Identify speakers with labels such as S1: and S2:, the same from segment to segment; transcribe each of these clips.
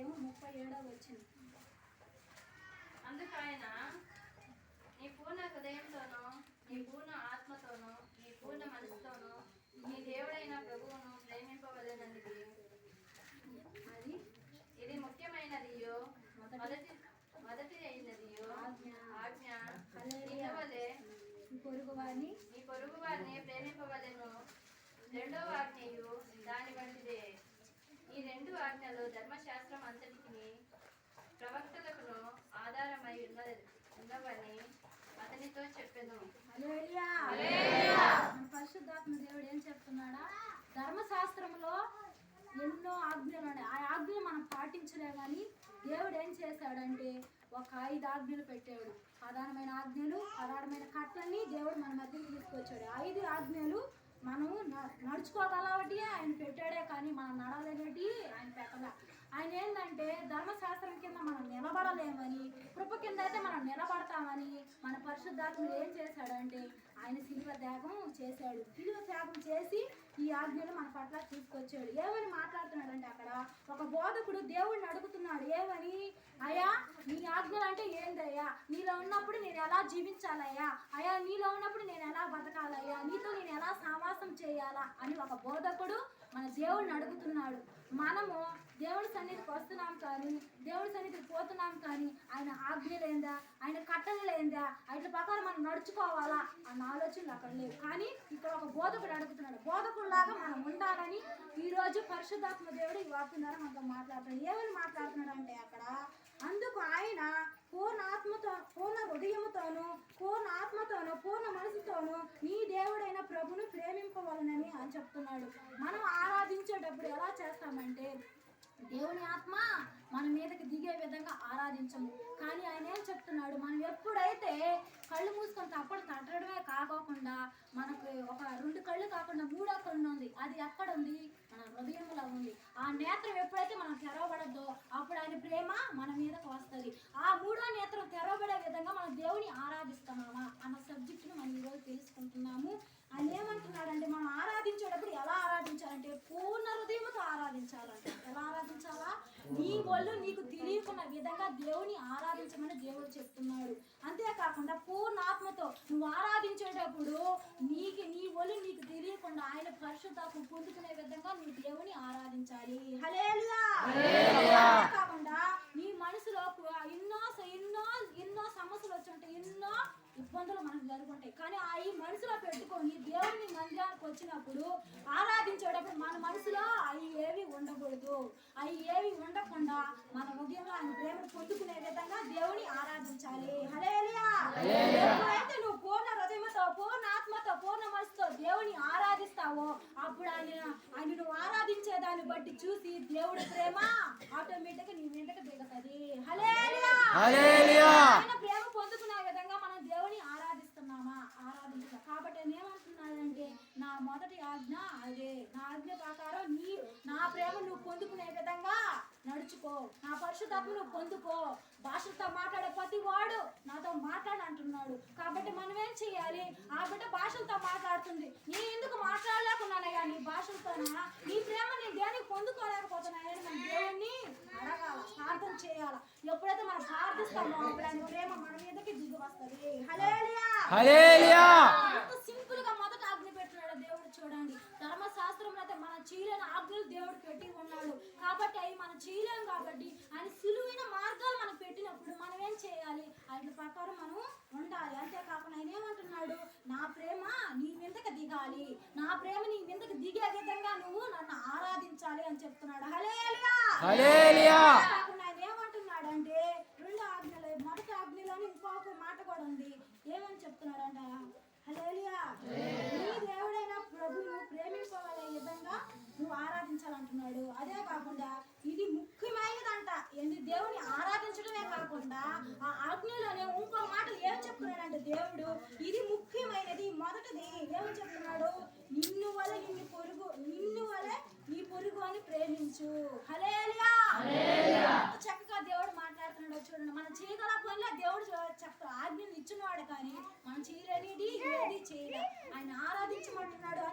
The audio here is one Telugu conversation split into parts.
S1: అధ్యాయం ముప్పై ఏడవ వచ్చింది
S2: అందుకు ఆయన నీ పూర్ణ హృదయంతోనూ నీ పూర్ణ ఆత్మతోనూ నీ పూర్ణ మనసుతోనూ నీ దేవుడైన ప్రభువును ప్రేమింపవలెనది
S1: అది
S2: ఇది ముఖ్యమైనదియో మొదటి మొదటి అయినదియో
S1: ఆజ్ఞ.
S2: ఆజ్ఞ
S1: హల్లెలూయా.
S2: వలె
S1: ఈ పొరుగు వారిని
S2: నీ పొరుగు వారిని ప్రేమింపవలెను రెండవ ఆజ్ఞయు దాని వంటిదే ఈ రెండు ఆజ్ఞలు ధర్మశాస్త్రం అంతటికి ప్రవక్తలకును ఆధారమై ఉన్న ఉన్నవని అతనితో చెప్పెను
S1: హల్లెలూయా. మన పరిశుద్ధాత్మ దేవుడు ఏం చెప్తున్నాడా? ధర్మశాస్త్రంలో ఎన్నో ఆజ్ఞలు ఉన్నాయి. ఆ ఆజ్ఞలు మనం పాటించలే కానీ దేవుడు ఏం చేశాడంటే ఒక ఐదు ఆజ్ఞలు పెట్టాడు. ప్రధానమైన ఆజ్ఞలు ప్రధానమైన కట్టలన్నీ దేవుడు మన మధ్యకి తీసుకొచ్చాడు. ఐదు ఆజ్ఞలు మనము న- నడుచుకోగలవటి ఆయన పెట్టాడే కానీ మనం నడవలేనటి ఆయన పెట్టలే. ఆయన ఏంటంటే ధర్మశాస్త్రం కింద మనం నిలబడలేమని కృప కింద అయితే మనం నిలబడతామని మన పరిశుద్ధాత్ముడు ఏం చేశాడంటే ఆయన శిలువ త్యాగం చేశాడు. శిలువ త్యాగం చేసి ఈ ఆజ్ఞలు మన పట్ల తీసుకొచ్చాడు. ఏమని మాట్లాడుతున్నాడంటే అక్కడ ఒక బోధకుడు దేవుడిని అడుగుతున్నాడు ఏమని? అయ్యా నీ ఆజ్ఞలు అంటే ఏందయ్యా? నీలో ఉన్నప్పుడు నేను ఎలా జీవించాలయ్యా? అయ్యా నీలో ఉన్నప్పుడు నేను ఎలా బతకాలయ్యా? నీతో నేను ఎలా చేయాలా అని ఒక బోధకుడు మన దేవుడిని అడుగుతున్నాడు. మనము దేవుడి సన్నిధికి వస్తున్నాం కానీ దేవుడి సన్నిధికి పోతున్నాం కానీ ఆయన ఆజ్ఞలేందా ఆయన కట్టలేందా ఆయన ప్రకారం మనం నడుచుకోవాలా అన్న ఆలోచనలు అక్కడ లేవు. కానీ ఇక్కడ ఒక బోధకుడు అడుగుతున్నాడు. బోధకుడు లాగా మనం ఉండాలని ఈరోజు పరిశుద్ధాత్మ దేవుడు ఈ వాక్యం ద్వారా మనతో మాట్లాడుతున్నాడు. ఏమని మాట్లాడుతున్నాడు అంటే అక్కడ అందుకు ఆయన పూర్ణ ఆత్మతో పూర్ణ హృదయముతోనూ పూర్ణ ఆత్మతోనూ పూర్ణ నీ దేవుడైన ప్రభును ప్రేమింపవలనని అని చెప్తున్నాడు. మనం ఆరాధించేటప్పుడు ఎలా చేస్తామంటే దేవుని ఆత్మ మన మీదకి దిగే విధంగా ఆరాధించము. కానీ ఆయన ఏం చెప్తున్నాడు? మనం ఎప్పుడైతే కళ్ళు మూసుకొని తప్పుడు తట్టడమే కాకోకుండా మనకు ఒక రెండు కళ్ళు కాకుండా మూడో కన్ను ఉంది అది ఎక్కడ ఉంది? మన హృదయంలో ఉంది. ఆ నేత్రం ఎప్పుడైతే మనం తెరవబడద్దో అప్పుడు ఆయన ప్రేమ మన మీదకి వస్తుంది. ఆ మూడో నేత్రం తెరవబడే విధంగా మన దేవుని ఆరాధిస్తున్నామా అన్న సబ్జెక్టును మనం ఈరోజు తెలుసుకుంటున్నాము ఆయన ఏమంటున్నాడంటే మనం ఆరాధించేటప్పుడు ఎలా ఆరాధించాలంటే పూర్ణ హృదయంతో ఆరాధించాలంట ఎలా ఆరాధించాలా నీ ఒళ్ళు నీకు తెలియకున్న విధంగా దేవుని ఆరాధించమని దేవుడు చెప్తున్నాడు. అంతేకాకుండా పూర్ణ ఆత్మతో నువ్వు ఆరాధించేటప్పుడు నీకు నీ ఒళ్ళు నీకు తెలియకుండా ఆయన పరిశుద్ధాత్మ పొందుకునే విధంగా నువ్వు దేవుని ఆరాధించాలి. హల్లెలూయా! కాకుండా నీ మనసులో ఎన్నో ఇబ్బందులు మనకు జరుగుంటాయి. కానీ ఆ ఈ మనసులో పెట్టుకొని దేవుని మందిరానికి వచ్చినప్పుడు ఆరాధించేటప్పుడు మన మనసులో అవి ఏవి ఉండకూడదు. అవి ఏవి ఉండకుండా మన హృదయంలో ఆయన ప్రేమను పొందుకునే విధంగా దేవుని ఆరాధించాలి. హల్లెలూయా. ఎప్పుడైతే నువ్వు పూర్ణ హృదయంతో పూర్ణ ఆత్మతో పూర్ణ మనసుతో దేవుని ఆరాధిస్తావో అప్పుడు ఆయన ఆయన నువ్వు ఆరాధించే దాన్ని బట్టి చూసి దేవుడి ప్రేమ ఆటోమేటిక్ నీ వెంటకు దిగుతుంది. హలే
S3: హల్లెలూయా
S1: ఆయన ప్రేమ పొందుకునే విధంగా మనం దేవుని ఆరాధిస్తున్నామా ఆరాధించాలి కాబట్టి ఆయన ఏమంటున్నాడంటే నా మొదటి ఆజ్ఞ అదే నా ఆజ్ఞ ప్రకారం నీ నా ప్రేమ నువ్వు పొందుకునే విధంగా నడుచుకో. నా పరిశుద్ధాత్మ పొందుకో. భాషలతో మాట్లాడే ప్రతి వాడు నాతో మాట్లాడు అంటున్నాడు కాబట్టి మనం ఏం చేయాలి? ఆ బిడ్డ భాషలతో మాట్లాడుతుంది. నేను ఎందుకు మాట్లాడలేకున్నానయ్యా? నీ భాషలతోనా నీ ప్రేమ నేను దేనికి పొందుకోలేకపోతున్నాయని మన దేవుణ్ణి అడగాల ప్రార్థన చేయాల. ఎప్పుడైతే మనం ప్రార్థిస్తామో అప్పుడు ఆయన ప్రేమ మన మీదకి దిగి వస్తుంది. హలేలియా
S3: హల్లెలూయా
S1: ఎంత సింపుల్గా మొదట ఆజ్ఞ పెట్టినాడు దేవుడు చూడండి ధర్మశాస్త్రంలో అయితే మన చేయలేని ఆజ్ఞలు దేవుడు పెట్టి ఉన్నాడు కాబట్టి అవి మనం చేయలేం కాబట్టి ఆయన సులువైన మార్గాలు మనకు పెట్టినప్పుడు మనం ఏం చేయాలి? ఆయన ప్రకారం మనం ఉండాలి. అంతేకాకుండా ఆయన ఏమంటున్నాడు? నా ప్రేమ నీ మీదకి దిగాలి. నా ప్రేమ నీ మీదకి దిగే విధంగా నువ్వు నన్ను ఆరాధించాలి అని చెప్తున్నాడు. హలే
S3: హల్లెలూయా
S1: కాకుండా ఆయన ఏమంటున్నాడంటే రెండు ఆజ్ఞలు మొదటి ఆజ్ఞలోని ఇంకొక మాట కూడా ఉంది ఏమని చెప్తున్నాడంట హల్లెలూయా నీ దేవుడైన ప్రభువు ప్రేమింపగలే విధంగా నువ్వు ఆరాధించాలంటున్నాడు అదే కాకుండా ఇది ముఖ్యమైనదంట. ఏంటి దేవుని ఆరాధించడమే కాకుండా ఆ ఆజ్ఞలోనే ఇంకో మాట ఏం చెప్తున్నాడంటే దేవుడు? ఇది ముఖ్యమైనది మొదటిది. ఏమని చెప్తున్నాడు? నిన్ను వల్ల నిన్ను పొరుగు నిన్ను వల్ల నీ పొరుగు అని ప్రేమించు. హల్లెలూయా! ఎంత చక్కగా దేవుడు మాట్లాడుతున్నాడో చూడండి. మనం చేయగల పనులు దేవుడు చెప్తా ఆజ్ఞలు ఇచ్చినవాడు కానీ మనం చేయలేనిది ఏది చేయలే. ఆయన ఆరాధించమంటున్నాడు.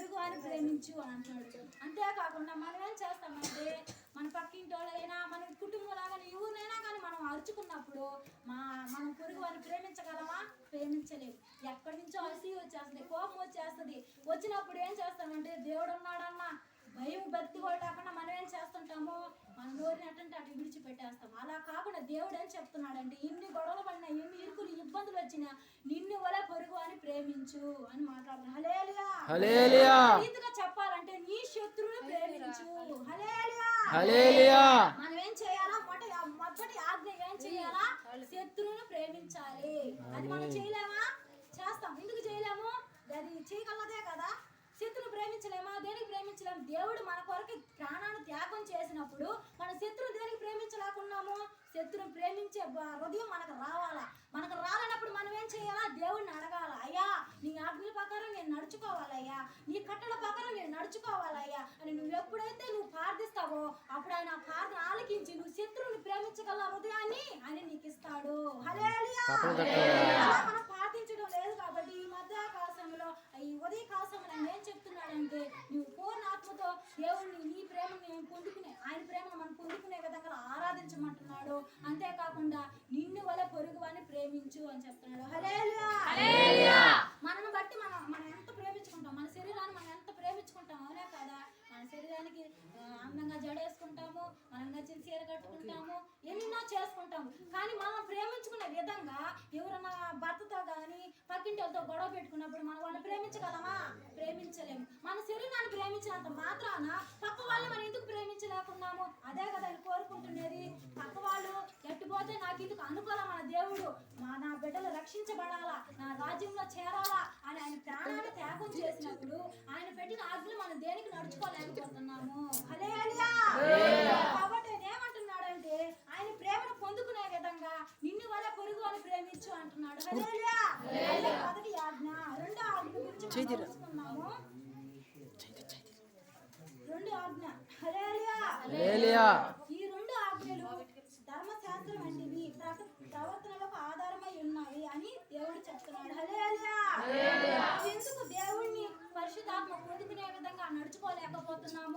S1: పొరుగు వారిని ప్రేమించు అని అంటున్నాడు అంతేకాకుండా మనం ఏం చేస్తామంటే మన పక్కింటి వాళ్ళైనా మన కుటుంబంలాగా ఎవరినైనా కానీ మనం అరుచుకున్నప్పుడు మా మనం పొరుగు వారిని ప్రేమించగలమా? ప్రేమించలేము ఎక్కడి నుంచో అసి వచ్చేస్తుంది కోపం వచ్చేస్తుంది. వచ్చినప్పుడు ఏం చేస్తామంటే దేవుడు ఉన్నాడన్నా భయం భక్తి కూడా మనం ఏం చేస్తుంటాము మనం నోరినట్టంటే అటు విడిచిపెట్టేస్తాం. అలా కాకుండా దేవుడు ఏం చెప్తున్నాడంటే ఇన్ని గొడవలు పడినా ఎన్ని ఇరుకులు ఇబ్బందులు వచ్చినా నిన్ను ప్రేమించు అని మాట్లాడుతున్నా. హలేలియా. రీతిగా చెప్పాలంటే నీ శత్రువుని ప్రేమించు. Hallelujah
S3: hallelujah.
S1: మనం ఏం చేయాలా? మొదటి మొదటి ఆజ్ఞ ఏం చేయాలా? శత్రువును ప్రేమించాలి. అది మనం చేయలేమా? చేస్తాం. ఎందుకు చేయలేము? అది చేయగలదే కదా. శత్రువుని ప్రేమించలేమా? దేనికి ప్రేమించలేము? దేవుడు మన కొరకు ప్రాణాన్ని త్యాగం చేసినప్పుడు మన శత్రువు దేనికి ప్రేమించలేకున్నాము? శత్రువుని ప్రేమించే హృదయం మనకు రావాలా మనకు రాలన్నప్పుడు మనం ఏం చేయాలా దేవుడిని అడగాల అయ్యా నీ ఆజ్ఞల ప్రకారం నేను నడుచుకోవాలయ్యా. నీ కట్టల ప్రకారం నేను నడుచుకోవాలయ్యా. అని నువ్వు ఎప్పుడైతే నువ్వు ప్రార్థిస్తావో అప్పుడు ఆయన ప్రార్థన ఆలకించి నువ్వు శత్రువుని ప్రేమించగల హృదయాన్ని ఆయన నీకు ఇస్తాడు మనం ప్రార్థించడం లేదు కాబట్టి ఈ మధ్య కాలంలో ఈ ఉదయ కాలంలో ఆయన ఏం చెప్తున్నాడంటే నువ్వు పూర్ణ ఆత్మతో దేవుణ్ణి నీ ప్రేమని పొందుకునే ఆయన ప్రేమను మనం పొందుకునే విధంగా ఆరాధించమంటున్నాడు. అంతేకాకుండా నిన్ను వల్ల పొరుగు అని ప్రేమించు అని చెప్తున్నాడు. హల్లెలూయా. మనను బట్టి మనం మనం ఎంత ప్రేమించుకుంటాం మన శరీరాన్ని మనం ఎంత ప్రేమించుకుంటాం అవునా కదా మన శరీరానికి ఆ, అందంగా జడేసుకుంటాము మనం నచ్చిన చీర కట్టుకుంటాము ఎన్నో చేసుకుంటాము. కానీ మనం ప్రేమించుకునే విధంగా ఎవరన్నా భర్తతో కానీ పక్కింటి వాళ్ళతో గొడవ పెట్టుకున్నప్పుడు మనం వాళ్ళని ప్రేమించగలమా? ప్రేమించలేము. మన శరీరాన్ని ప్రేమించినంత మాత్రాన పక్క వాళ్ళని మనం ఎందుకు ప్రేమించలేకున్నాము? అదే కదా కోరుకుంటున్నది. పక్క వాళ్ళు ఎట్టుపోతే నాకు ఇందుకు అనుకోవాలా మన దేవుడు? మా నా బిడ్డలు రక్షించబడాలా? నా రాజ్యంలో చేరాలా? అని ఆయన ప్రాణాన్ని త్యాగం చేసినప్పుడు ఆయన పెట్టిన ఆజ్ఞలు మనం దేనికి నడుచుకోలేకపోతున్నాము? హల్లెలూయా. కాబట్టి ఆయన ఏమంటున్నాడంటే ఆయన ప్రేమను పొందుకునే విధంగా నిన్ను వల్ల పొరుగు అని ప్రేమించు అంటున్నాడు హల్లెలూయా. అదే మొదటి ఆజ్ఞ రెండో ఆజ్ఞ గురించి మనం తెలుసుకుందాము రెండు ఆజ్ఞ. హల్లెలూయా. ఈ రెండు ఆజ్ఞలు ధర్మశాస్త్రం వంటివి ప్రవర్తనలకు ఆధారమై ఉన్నాయి అని దేవుడు చెప్తున్నాడు. హల్లెలూయా. ఎందుకు దేవుణ్ణి పరిశుద్ధాత్మ పొందుకునే విధంగా నడుచుకోలేకపోతున్నాము?